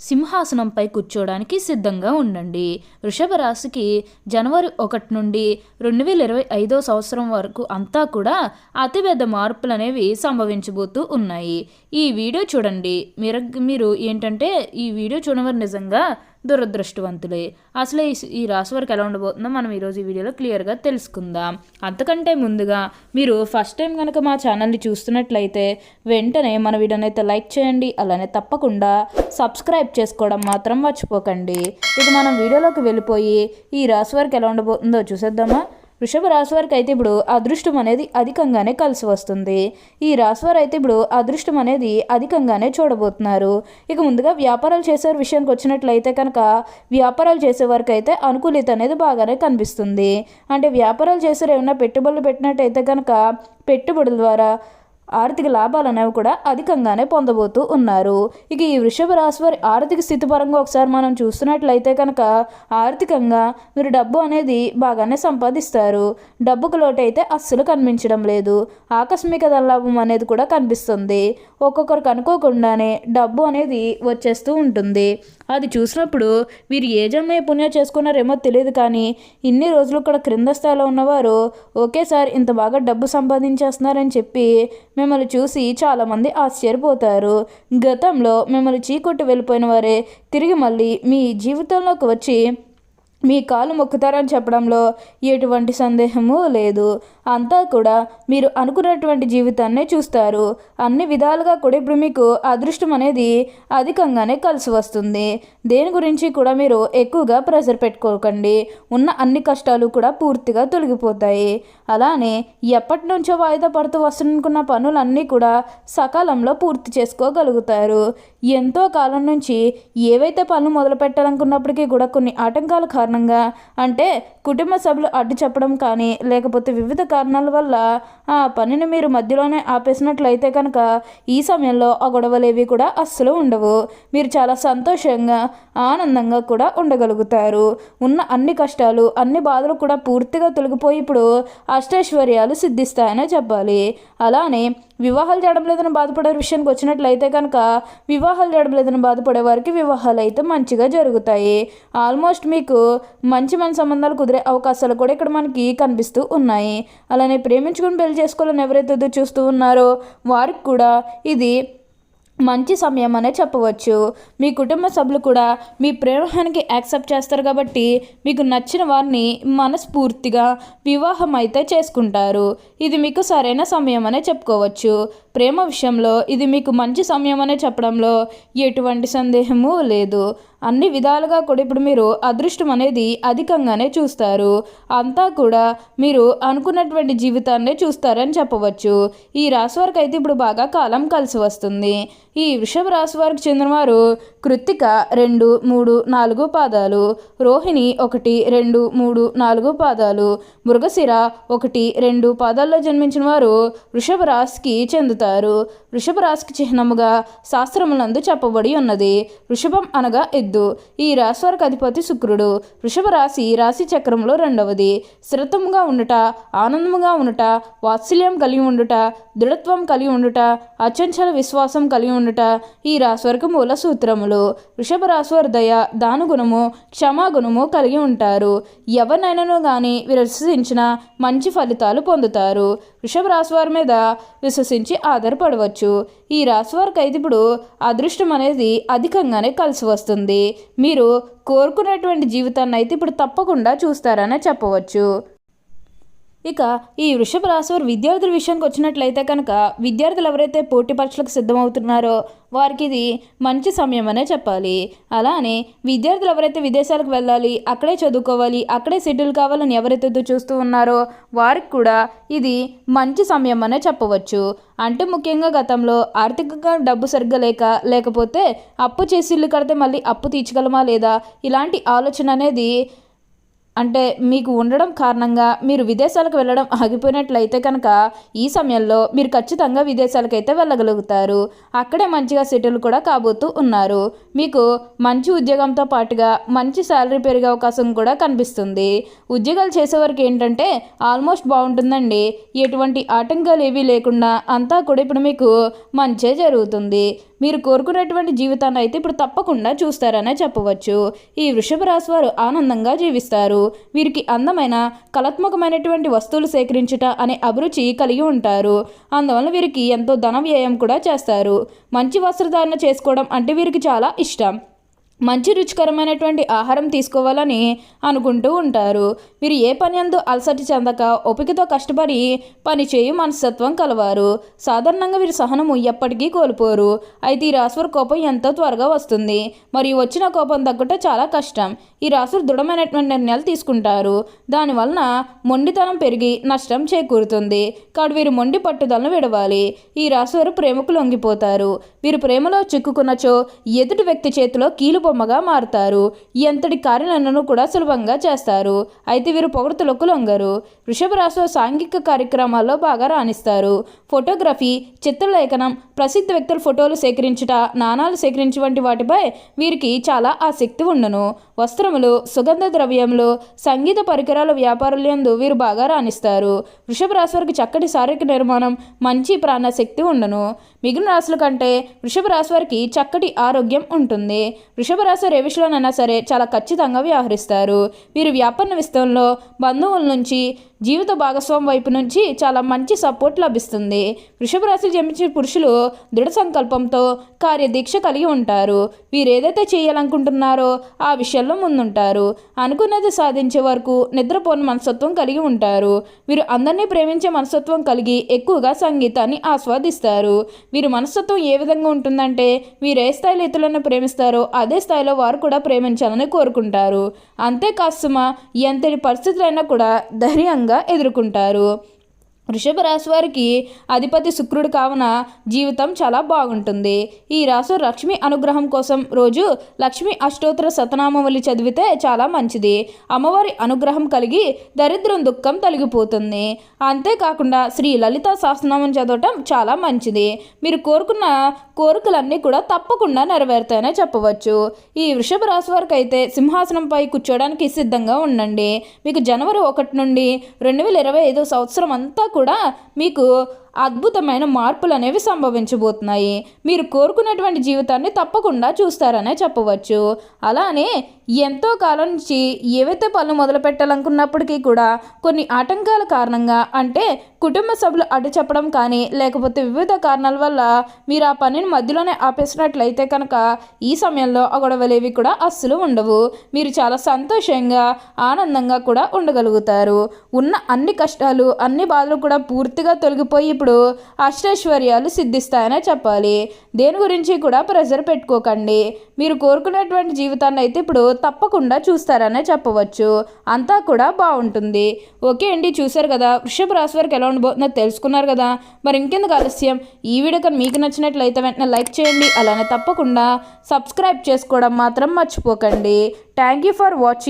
సింహాసనంపై కూర్చోవడానికి సిద్ధంగా ఉండండి. వృషభ రాశికి జనవరి ఒకటి నుండి రెండు వేల ఇరవై ఐదో సంవత్సరం వరకు అంతా కూడా అతిపెద్ద మార్పులు అనేవి సంభవించబోతూ ఉన్నాయి. ఈ వీడియో చూడండి. మీరు మీరు ఏంటంటే ఈ వీడియో చూడవారు నిజంగా దురదృష్టవంతులే. అసలు ఈ- ఈ రాశి వరకు ఎలా ఉండబోతుందో మనం ఈరోజు ఈ వీడియోలో క్లియర్గా తెలుసుకుందాం. అంతకంటే ముందుగా మీరు ఫస్ట్ టైం కనుక మా ఛానల్ని చూస్తున్నట్లయితే వెంటనే మన వీడియోని అయితే లైక్ చేయండి అలానే తప్పకుండా సబ్స్క్రైబ్ చేసుకోవడం మాత్రం మర్చిపోకండి. ఇక మనం వీడియోలోకి వెళ్ళిపోయి ఈ రాశి వరకు ఎలా ఉండబోతుందో చూసేద్దామా? వృషభ రాశి వారికి అయితే ఇప్పుడు అదృష్టం అనేది అధికంగానే కలిసి వస్తుంది. ఈ రాశి వారు అయితే ఇప్పుడు అదృష్టం అనేది అధికంగానే చూడబోతున్నారు. ఇక ముందుగా వ్యాపారాలు చేసే విషయానికి వచ్చినట్లయితే కనుక వ్యాపారాలు చేసే వారికి అయితే అనుకూలిత అనేది బాగానే కనిపిస్తుంది. అంటే వ్యాపారాలు చేసే ఏమైనా పెట్టుబడులు పెట్టినట్టయితే కనుక పెట్టుబడుల ద్వారా ఆర్థిక లాభాలు అనేవి కూడా అధికంగానే పొందబోతూ ఉన్నారు. ఇక ఈ వృషభ రాశి వారి ఆర్థిక స్థితి పరంగా ఒకసారి మనం చూస్తున్నట్లయితే కనుక ఆర్థికంగా మీరు డబ్బు అనేది బాగానే సంపాదిస్తారు. డబ్బుకు లోటు అయితే అస్సలు కనిపించడం లేదు. ఆకస్మిక ధనలాభం అనేది కూడా కనిపిస్తుంది. ఒక్కొక్కరికి అనుకోకుండానే డబ్బు అనేది వచ్చేస్తూ ఉంటుంది. అది చూసినప్పుడు వీరు ఏ జన్మ పుణ్యం చేసుకున్నారేమో తెలియదు కానీ ఇన్ని రోజులు కూడా క్రింద స్థాయిలో ఉన్నవారు ఒకేసారి ఇంత బాగా డబ్బు సంపాదించేస్తున్నారని చెప్పి మిమ్మల్ని చూసి చాలామంది ఆశ్చర్యపోతారు. గతంలో మిమ్మల్ని చీకొట్టు వెళ్ళిపోయిన వారే తిరిగి మళ్ళీ మీ జీవితంలోకి వచ్చి మీ కాలు మొక్కుతారని చెప్పడంలో ఎటువంటి సందేహము లేదు. అంతా కూడా మీరు అనుకున్నటువంటి జీవితాన్నే చూస్తారు. అన్ని విధాలుగా కూడా ఇప్పుడు మీకు అదృష్టం అనేది అధికంగానే కలిసి వస్తుంది. దేని గురించి కూడా మీరు ఎక్కువగా ప్రెషర్ పెట్టుకోకండి. ఉన్న అన్ని కష్టాలు కూడా పూర్తిగా తొలగిపోతాయి. అలానే ఎప్పటి నుంచో వాయిదా పడుతూ వస్తున్న పనులన్నీ కూడా సకాలంలో పూర్తి చేసుకోగలుగుతారు. ఎంతో కాలం నుంచి ఏవైతే పనులు మొదలు పెట్టాలనుకున్నప్పటికీ కూడా కొన్ని ఆటంకాల కారణంగా అంటే కుటుంబ సభ్యులు అడ్డు చెప్పడం కానీ లేకపోతే వివిధ కారణాల వల్ల ఆ పనిని మీరు మధ్యలోనే ఆపేసినట్లయితే కనుక ఈ సమయంలో ఆ గొడవలేవి కూడా అస్సలు ఉండవు. మీరు చాలా సంతోషంగా ఆనందంగా కూడా ఉండగలుగుతారు. ఉన్న అన్ని కష్టాలు అన్ని బాధలు కూడా పూర్తిగా తొలగిపోయి ఇప్పుడు అష్టైశ్వర్యాలు సిద్ధిస్తాయనే చెప్పాలి. అలానే వివాహాలు చేయడం లేదని బాధపడే విషయానికి వచ్చినట్లయితే కనుక వివాహాలు చేయడం లేదని బాధపడే వారికి వివాహాలు అయితే మంచిగా జరుగుతాయి. ఆల్మోస్ట్ మీకు మంచి మంచి సంబంధాలు కుదిరే అవకాశాలు కూడా ఇక్కడ మనకి కనిపిస్తూ ఉన్నాయి. అలానే ప్రేమించుకుని పెళ్ళి చేసుకోవాలని ఎవరైతే ఎదురు చూస్తూ ఉన్నారో వారికి కూడా ఇది మంచి సమయం అనే చెప్పవచ్చు. మీ కుటుంబ సభ్యులు కూడా మీ ప్రేమానికి యాక్సెప్ట్ చేస్తారు కాబట్టి మీకు నచ్చిన వారిని మనస్ఫూర్తిగా వివాహం అయితే చేసుకుంటారు. ఇది మీకు సరైన సమయం అనే చెప్పుకోవచ్చు. ప్రేమ విషయంలో ఇది మీకు మంచి సమయం అనే చెప్పడంలో ఎటువంటి సందేహము లేదు. అన్ని విధాలుగా కూడా ఇప్పుడు మీరు అదృష్టం అనేది అధికంగానే చూస్తారు. అంతా కూడా మీరు అనుకున్నటువంటి జీవితాన్నే చూస్తారని చెప్పవచ్చు. ఈ రాశి వారికి అయితే ఇప్పుడు బాగా కాలం కలిసి వస్తుంది. ఈ వృషభ రాశి వారికి చెందినవారు కృత్తిక రెండు మూడు నాలుగు పాదాలు రోహిణి ఒకటి రెండు మూడు నాలుగు పాదాలు మృగశిర ఒకటి రెండు పాదాల్లో జన్మించిన వారు వృషభ రాశికి చెందుతారు. వృషభ రాశికి చిహ్నముగా శాస్త్రములందు చెప్పబడి ఉన్నది. వృషభం అనగా ఎద్దు ఈ రాశి వారికి అధిపతి శుక్రుడు. వృషభ రాశి రాశి చక్రంలో రెండవది. స్థిరత్వంగా ఉండుట ఆనందముగా ఉండుట వాత్సల్యం కలిగి ఉండుట దృఢత్వం కలిగి ఉండుట అచంచల విశ్వాసం కలిగి ఉండుట ఈ రాశి వారికి మూల సూత్రములు. వృషభ రాశి వారి దయ దానుగుణము క్షమాగుణము కలిగి ఉంటారు. ఎవరినైనాను కానీ విశ్వసించిన మంచి ఫలితాలు పొందుతారు. వృషభ రాశి వారి మీద విశ్వసించి ఆధారపడవచ్చు. ఈ రాశి వారికి అయితే ఇప్పుడు అదృష్టం అనేది అధికంగానే కలిసి వస్తుంది. మీరు కోరుకున్నటువంటి జీవితాన్ని అయితే ఇప్పుడు తప్పకుండా చూస్తారనే చెప్పవచ్చు. ఇక ఈ వృషభ రాశి వారు విద్యార్థుల విషయానికి వచ్చినట్లయితే కనుక విద్యార్థులు ఎవరైతే పోటీ పరీక్షలకు సిద్ధమవుతున్నారో వారికి ఇది మంచి సమయం అనే చెప్పాలి. అలానే విద్యార్థులు ఎవరైతే విదేశాలకు వెళ్ళాలి అక్కడే చదువుకోవాలి అక్కడే సెటిల్ కావాలని ఎవరైతే చూస్తూ ఉన్నారో వారికి కూడా ఇది మంచి సమయం అనే చెప్పవచ్చు. అంటే ముఖ్యంగా గతంలో ఆర్థికంగా డబ్బు సరిగ్గా లేక లేకపోతే అప్పు చేసి ఇల్లు కడితే మళ్ళీ అప్పు తీర్చగలమా లేదా ఇలాంటి ఆలోచన అనేది అంటే మీకు ఉండడం కారణంగా మీరు విదేశాలకు వెళ్ళడం ఆగిపోయినట్లయితే కనుక ఈ సమయంలో మీరు ఖచ్చితంగా విదేశాలకైతే వెళ్ళగలుగుతారు. అక్కడే మంచిగా సెటిల్ కూడా కాబోతూ ఉన్నారు. మీకు మంచి ఉద్యోగంతో పాటుగా మంచి శాలరీ పెరిగే అవకాశం కూడా కనిపిస్తుంది. ఉద్యోగాలు చేసేవారికి ఏంటంటే ఆల్మోస్ట్ బాగుంటుందండి. ఎటువంటి ఆటంకాలు ఏవీ లేకుండా అంతా కూడా ఇప్పుడు మీకు మంచే జరుగుతుంది. మీరు కోరుకున్నటువంటి జీవితాన్ని అయితే ఇప్పుడు తప్పకుండా చూస్తారనే చెప్పవచ్చు. ఈ వృషభ రాశి వారు ఆనందంగా జీవిస్తారు. వీరికి అందమైన కళాత్మకమైనటువంటి వస్తువులు సేకరించుట అనే అభిరుచి కలిగి ఉంటారు. అందువల్ల వీరికి ఎంతో ధన వ్యయం కూడా చేస్తారు. మంచి వస్త్రధారణ చేసుకోవడం అంటే వీరికి చాలా ఇష్టం. మంచి రుచికరమైనటువంటి ఆహారం తీసుకోవాలని అనుకుంటూ ఉంటారు. వీరు ఏ పని అందు అలసట చెందక ఓపికతో కష్టపడి పని చేయు మనస్తత్వం కలవారు. సాధారణంగా వీరి సహనము ఎప్పటికీ కోల్పోరు. అయితే ఈ రాశివారి కోపం ఎంతో త్వరగా వస్తుంది. మరియు వచ్చిన కోపం తగ్గుట చాలా కష్టం. ఈ రాశులు దృఢమైనటువంటి నిర్ణయాలు తీసుకుంటారు. దానివలన మొండితనం పెరిగి నష్టం చేకూరుతుంది. కాబట్టి వీరు మొండి పట్టుదలను విడవాలి. ఈ రాశివారు ప్రేమకు లొంగిపోతారు. వీరు ప్రేమలో చిక్కుకున్నచో ఎదుటి వ్యక్తి చేతిలో కీలు బొమ్మగా మారుతారు. ఎంతటి కార్యాలను కూడా సులభంగా చేస్తారు. అయితే వీరు పొగడతలకు లొంగరు. వృషభ రాశిలో సాంఘిక కార్యక్రమాల్లో బాగా రాణిస్తారు. ఫోటోగ్రఫీ చిత్రలేఖనం ప్రసిద్ధ వ్యక్తుల ఫోటోలు సేకరించుట నాణాలు సేకరించు వంటి వాటిపై వీరికి చాలా ఆసక్తి ఉండను వస్త్రములు సుగంధ ద్రవ్యములు సంగీత పరికరాల వ్యాపారులందు వీరు బాగా రాణిస్తారు. వృషభ రాశి వారికి చక్కటి శారీరక నిర్మాణం మంచి ప్రాణశక్తి ఉండను మిగిలిన రాశుల కంటే వృషభ రాశి వారికి చక్కటి ఆరోగ్యం ఉంటుంది. వృషభ రాశి వారు సరే చాలా ఖచ్చితంగా వ్యవహరిస్తారు. వీరు వ్యాపార విస్తరణలో బంధువుల నుంచి జీవిత భాగస్వామి వైపు నుంచి చాలా మంచి సపోర్ట్ లభిస్తుంది. వృషభ రాశి జన్మించిన పురుషులు దృఢ సంకల్పంతో కార్యదీక్ష కలిగి ఉంటారు. వీరు ఏదైతే చేయాలనుకుంటున్నారో ఆ విషయంలో ముందుంటారు. అనుకున్నది సాధించే వరకు నిద్రపోని మనస్తత్వం కలిగి ఉంటారు. వీరు అందరినీ ప్రేమించే మనస్తత్వం కలిగి ఎక్కువగా సంగీతాన్ని ఆస్వాదిస్తారు. వీరి మనస్తత్వం ఏ విధంగా ఉంటుందంటే వీరు ఏ స్థాయిలో ఇతరులను ప్రేమిస్తారో అదే స్థాయిలో వారు కూడా ప్రేమించాలని కోరుకుంటారు. అంతేకాదు సుమా ఎంతటి పరిస్థితులైనా కూడా ధైర్యంగా ఎదుర్కొంటారు. వృషభ రాశి వారికి అధిపతి శుక్రుడు కావున జీవితం చాలా బాగుంటుంది. ఈ రాశి లక్ష్మి అనుగ్రహం కోసం రోజు లక్ష్మి అష్టోత్తర శతనామవళి చదివితే చాలా మంచిది. అమ్మవారి అనుగ్రహం కలిగి దరిద్రం దుఃఖం తొలగిపోతుంది. అంతేకాకుండా శ్రీ లలిత సహస్రనామం చదవటం చాలా మంచిది. మీరు కోరుకున్న కోరికలన్నీ కూడా తప్పకుండా నెరవేరుతాయనే చెప్పవచ్చు. ఈ వృషభ రాశి వారికి అయితే సింహాసనంపై కూర్చోడానికి సిద్ధంగా ఉండండి. మీకు జనవరి ఒకటి నుండి రెండు వేల ఇరవై ఐదు సంవత్సరం అంతా కూడా మీకు అద్భుతమైన మార్పులు అనేవి సంభవించబోతున్నాయి. మీరు కోరుకున్నటువంటి జీవితాన్ని తప్పకుండా చూస్తారనే చెప్పవచ్చు. అలానే ఎంతో కాలం నుంచి ఏవైతే పనులు మొదలు పెట్టాలనుకున్నప్పటికీ కూడా కొన్ని ఆటంకాల కారణంగా అంటే కుటుంబ సభ్యులు అడ్డు చెప్పడం కానీ లేకపోతే వివిధ కారణాల వల్ల మీరు ఆ పనిని మధ్యలోనే ఆపేసినట్లయితే కనుక ఈ సమయంలో ఆ గొడవలేవి కూడా అస్సలు ఉండవు. మీరు చాలా సంతోషంగా ఆనందంగా కూడా ఉండగలుగుతారు. ఉన్న అన్ని కష్టాలు అన్ని బాధలు కూడా పూర్తిగా తొలగిపోయి ఇప్పుడు అష్టైశ్వర్యాలు సిద్ధిస్తాయనే చెప్పాలి. దేని గురించి కూడా ప్రెజర్ పెట్టుకోకండి. మీరు కోరుకునేటువంటి జీవితాన్ని అయితే ఇప్పుడు తప్పకుండా చూస్తారనే చెప్పవచ్చు. అంతా కూడా బాగుంటుంది. ఓకే అండి చూసారు కదా? వృషభ రాశి వరకు ఎలా ఉండబోతుందో తెలుసుకున్నారు కదా? మరి ఇంకెందుకు ఆలస్యం? ఈ వీడియో కానీ మీకు నచ్చినట్లయితే వెంటనే లైక్ చేయండి. అలానే తప్పకుండా సబ్స్క్రైబ్ చేసుకోవడం మాత్రం మర్చిపోకండి. Thank you for watching.